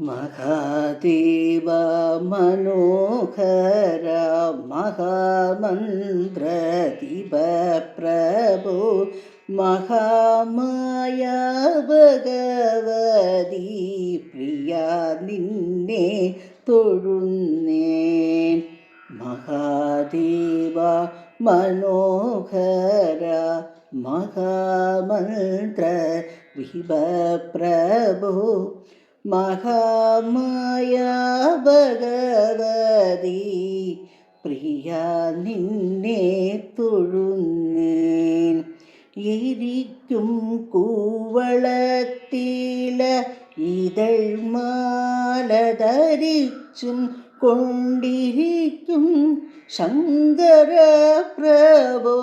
महादेवमनोहर महामन्त्रदिव प्रभो महामाया भगवती प्रिया निन्ने തൊഴുന്നേൻ മഹാദേവ മനോഹര മഹാമന്ത്ര വിഭ പ്രഭു മഹാമായ ഭഗവതി പ്രിയ നിന്നെ തൊഴുന്നേൻ. ഇരിക്കും കൂവളത്തില ഇതൾ മാലധരിച്ചും കൊണ്ടിരിക്കും ശങ്കര പ്രഭോ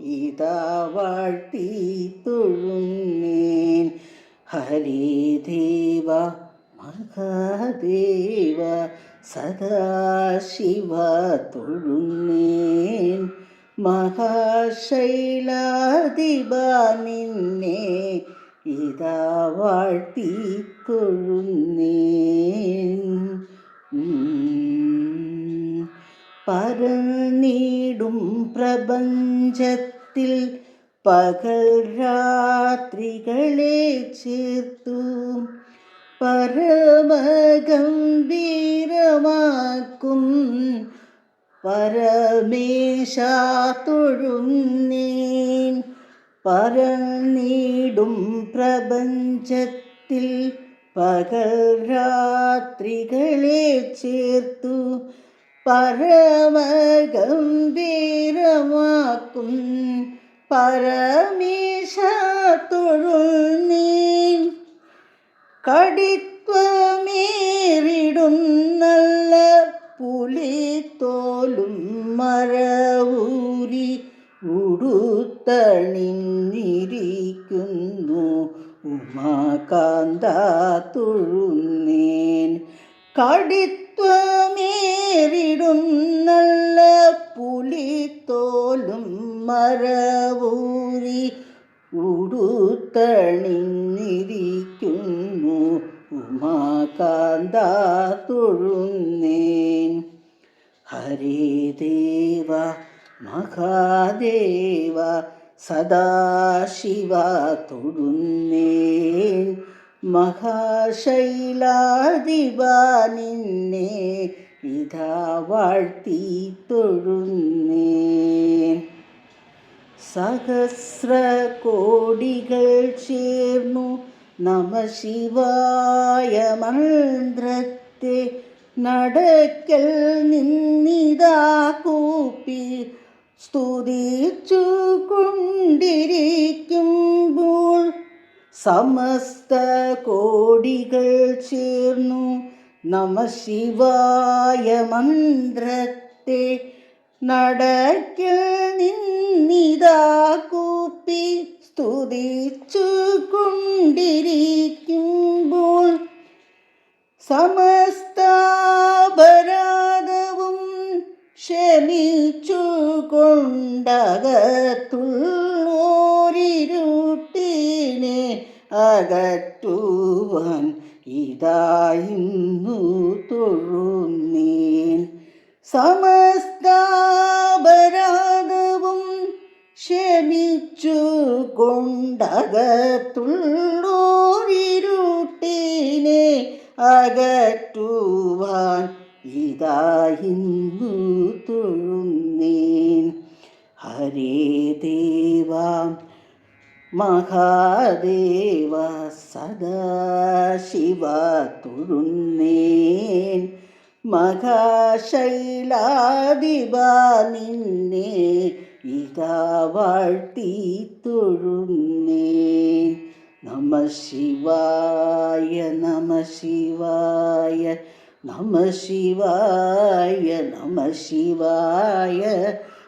ഇതാ വാഴ്ത്തി തൊഴുന്നേൻ. ഹരിദേവ മഹാദേവ സദാശിവ തൊഴുന്നേൻ മഹാശൈലാധിപ നിന്നെ ഇതാ വാഴ്ത്തി തൊഴുന്നേൻ പരനീടും പ്രപഞ്ചത്തിൽ പകൽ രാത്രികളെ ചേർത്തു. പരമഗംഭീരമാക്കും. പരമേശ തൊഴുന്നേൻ പരനീടും പ്രപഞ്ചത്തിൽ. പകൽ രാത്രികളെ ചേർത്തു. പരമഗംഭീരമാക്കും. പരമേശ നീ കടിത്വമേറിടും നല്ല പുലിത്തോലും മരവൂരി ഉടുത്തണിഞ്ഞിരിക്കുന്നു. ഉമാകാന്ത തൊഴുന്നേൻ കടിത്വമേറിടും നല്ല പുലിത്തോലും മരവൂരി ഉടുത്തണിഞ്ഞിരിക്കുന്നു. ഉമാകാന്ത തൊഴുന്നേൻ. ഹരിദേവ മഹാദേവ സദാശിവ തൊഴുന്നേൻ. മഹാശൈലാധിപ ഇതാ വാഴ്ത്തി തൊഴുന്നേ സഹസ്ര കോടികൾ ചേർന്നു നമ ശിവായ മന്ത്രത്തെ നടക്കൽ നിന്നിതാ കൂപ്പി സ്തുതിച്ചു കൊണ്ടിരിക്കുമ്പോൾ സമസ്ത കോടികൾ ചേർന്നു നമ ശിവായ മന്ത്രത്തെ നടക്കിൽ നിന്നിതാ കൂപ്പി സ്തുതിച്ചു കൊണ്ടിരിക്കുമ്പോൾ സമസ്താപരാധവും ക്ഷമിച്ചു കൊണ്ടകത്തുള്ളോരിരുട്ടിനെ അകറ്റുവാൻ ഇതായിരുന്നു തൊഴുന്നേൻ. സമസ്താപരാധവും ക്ഷമിച്ചു കൊണ്ടകത്തുള്ളോരിരുട്ടിനെ അകറ്റുവാൻ ഇതായിന്നു തൊഴുന്നേൻ. ഹരേ ദേവ മഹാദേവ സദാശിവ തൊഴുന്നേൻ. മഹാശൈലാധിപ നിന്നെ ഇതാ വാഴ്ത്തി തൊഴുന്നേൻ. നമ ശിവായ നമ ശിവായ നമ ശിവായ നമ ശിവായ.